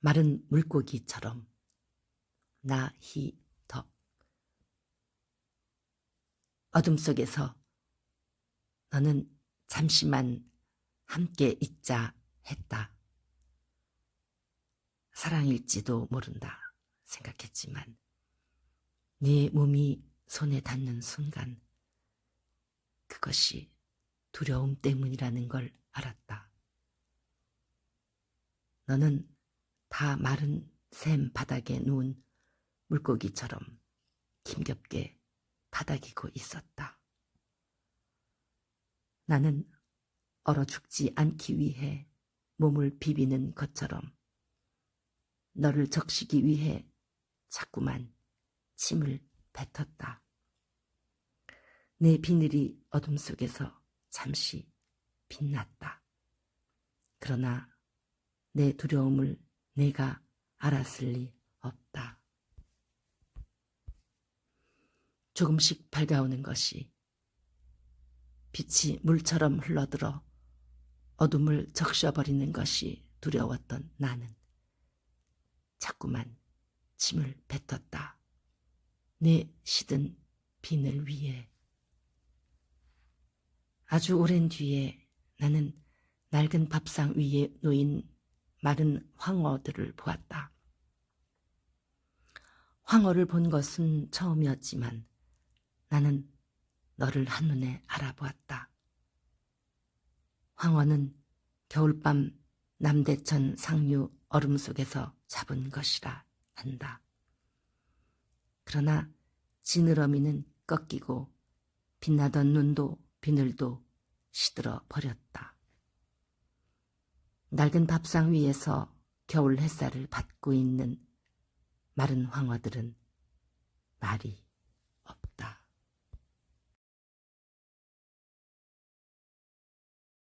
마른 물고기처럼 나희덕 어둠 속에서 너는 잠시만 함께 있자 했다. 사랑일지도 모른다 생각했지만 네 몸이 손에 닿는 순간 그것이 두려움 때문이라는 걸 알았다. 너는 다 마른 샘 바닥에 누운 물고기처럼 힘겹게 바닥이고 있었다. 나는 얼어 죽지 않기 위해 몸을 비비는 것처럼 너를 적시기 위해 자꾸만 침을 뱉었다. 내 비늘이 어둠 속에서 잠시 빛났다. 그러나 내 두려움을 내가 알았을 리 없다. 조금씩 밝아오는 것이 빛이 물처럼 흘러들어 어둠을 적셔버리는 것이 두려웠던 나는 자꾸만 침을 뱉었다. 내 시든 비늘 위에 아주 오랜 뒤에 나는 낡은 밥상 위에 놓인 마른 황어들을 보았다. 황어를 본 것은 처음이었지만 나는 너를 한눈에 알아보았다. 황어는 겨울밤 남대천 상류 얼음 속에서 잡은 것이라 한다. 그러나 지느러미는 꺾이고 빛나던 눈도 비늘도 시들어 버렸다. 낡은 밥상 위에서 겨울 햇살을 받고 있는 마른 황어들은 말이